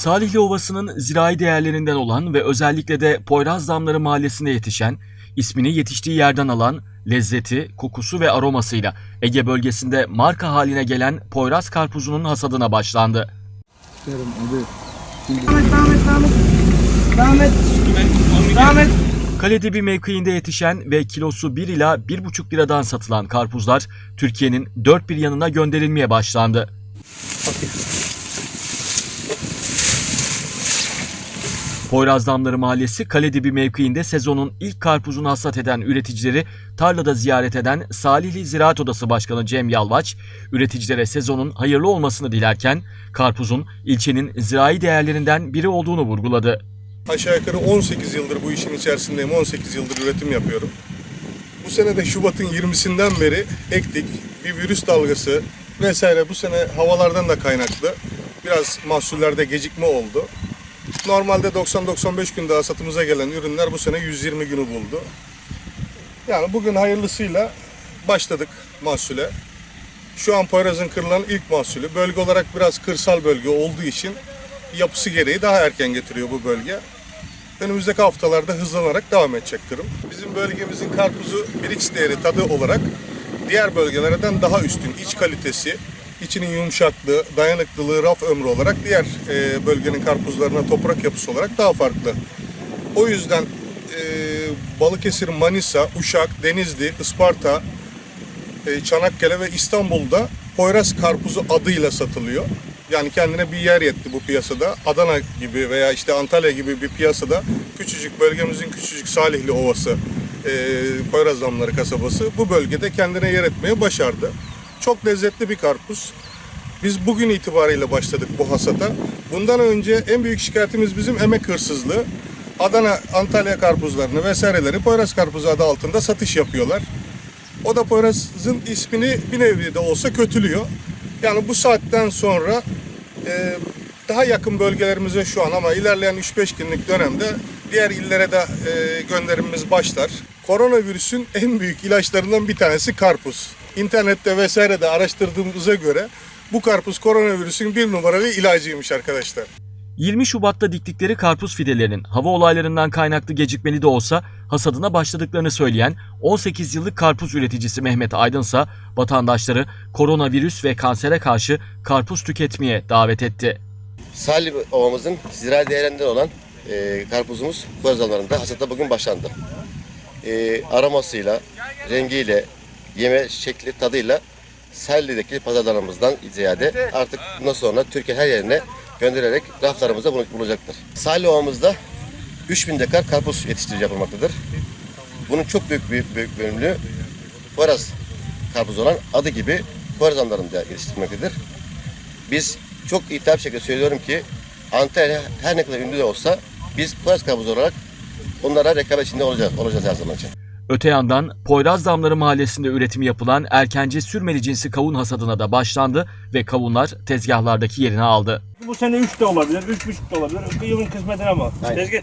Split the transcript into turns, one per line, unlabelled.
Salihli Ovası'nın zirai değerlerinden olan ve özellikle de Poyraz Damları mahallesinde yetişen, ismini yetiştiği yerden alan, lezzeti, kokusu ve aromasıyla Ege bölgesinde marka haline gelen Poyraz karpuzunun hasadına başlandı.
Devam et.
Kaledibi mevkiinde yetişen ve kilosu 1 ila 1,5 liradan satılan karpuzlar Türkiye'nin dört bir yanına gönderilmeye başlandı. Poyraz Damları Mahallesi Kaledibi mevkiinde sezonun ilk karpuzunu hasat eden üreticileri tarlada ziyaret eden Salihli Ziraat Odası Başkanı Cem Yalvaç, üreticilere sezonun hayırlı olmasını dilerken karpuzun ilçenin zirai değerlerinden biri olduğunu vurguladı.
Aşağı yukarı 18 yıldır bu işin içerisindeyim. 18 yıldır üretim yapıyorum. Bu sene de Şubat'ın 20'sinden beri ektik. Bir virüs dalgası vesaire bu sene havalardan da kaynaklı. Biraz mahsullerde gecikme oldu. Normalde 90-95 günde hasatımıza gelen ürünler bu sene 120 günü buldu. Yani bugün hayırlısıyla başladık mahsule. Şu an Poyraz'ın kırılan ilk mahsulü. Bölge olarak biraz kırsal bölge olduğu için yapısı gereği daha erken getiriyor bu bölge. Önümüzdeki haftalarda hızlanarak devam edecek durum. Bizim bölgemizin karpuzu bir iç değeri tadı olarak diğer bölgelerden daha üstün. İç kalitesi, içinin yumuşaklığı, dayanıklılığı, raf ömrü olarak diğer e, bölgenin karpuzlarına toprak yapısı olarak daha farklı. O yüzden e, Balıkesir, Manisa, Uşak, Denizli, Isparta, e, Çanakkale ve İstanbul'da Poyraz karpuzu adıyla satılıyor. Yani kendine bir yer yetti bu piyasada. Adana gibi veya işte Antalya gibi bir piyasada küçücük bölgemizin küçücük Salihli Ovası, e, Poyraz Damları kasabası bu bölgede kendine yer etmeye başardı. Çok lezzetli bir karpuz. Biz bugün itibariyle başladık bu hasata. Bundan önce en büyük şikayetimiz bizim emek hırsızlığı. Adana, Antalya karpuzlarını vesaireleri Poyraz karpuzu adı altında satış yapıyorlar. O da Poyraz'ın ismini bir nevi de olsa kötülüyor. Yani bu saatten sonra e, daha yakın bölgelerimize şu an ama ilerleyen 3-5 günlük dönemde diğer illere de e, gönderimimiz başlar. Koronavirüsün en büyük ilaçlarından bir tanesi karpuz. İnternette vesairede araştırdığımıza göre bu karpuz koronavirüsün bir numaralı ilacıymış arkadaşlar.
20 Şubat'ta diktikleri karpuz fidelerinin hava olaylarından kaynaklı gecikmeli de olsa hasadına başladıklarını söyleyen 18 yıllık karpuz üreticisi Mehmet Aydınsa vatandaşları koronavirüs ve kansere karşı karpuz tüketmeye davet etti.
Salih Ovamızın zira değerlerinden olan e, karpuzumuz Korazanlarında hasata bugün başlandı. E, aromasıyla, rengiyle, yeme şekli, tadıyla Salih'deki pazarlarımızdan ziyade artık bundan sonra Türkiye her yerine göndererek raflarımızda bulu- bulacaktır. Salih Ovamızda 3000 dekar karpuz yetiştirici yapılmaktadır. Bunun çok büyük bir büyük bölümlüğü Poyraz karpuzu olan adı gibi Poyrazanlarında yetiştirmektedir. Biz çok bir şekilde söylüyorum ki Antalya her ne kadar ünlü de olsa biz Poyraz karpuzu olarak onlara rekabet içinde olacağız, olacağız her zaman için.
Öte yandan Poyraz Damları mahallesinde üretimi yapılan erkenci sürmeli cinsi kavun hasadına da başlandı ve kavunlar tezgahlardaki yerini aldı.
Bu sene 3 de olabilir, 3,5 de olabilir. Bu yılın kısmetine bak.
Aynen.
Tezgah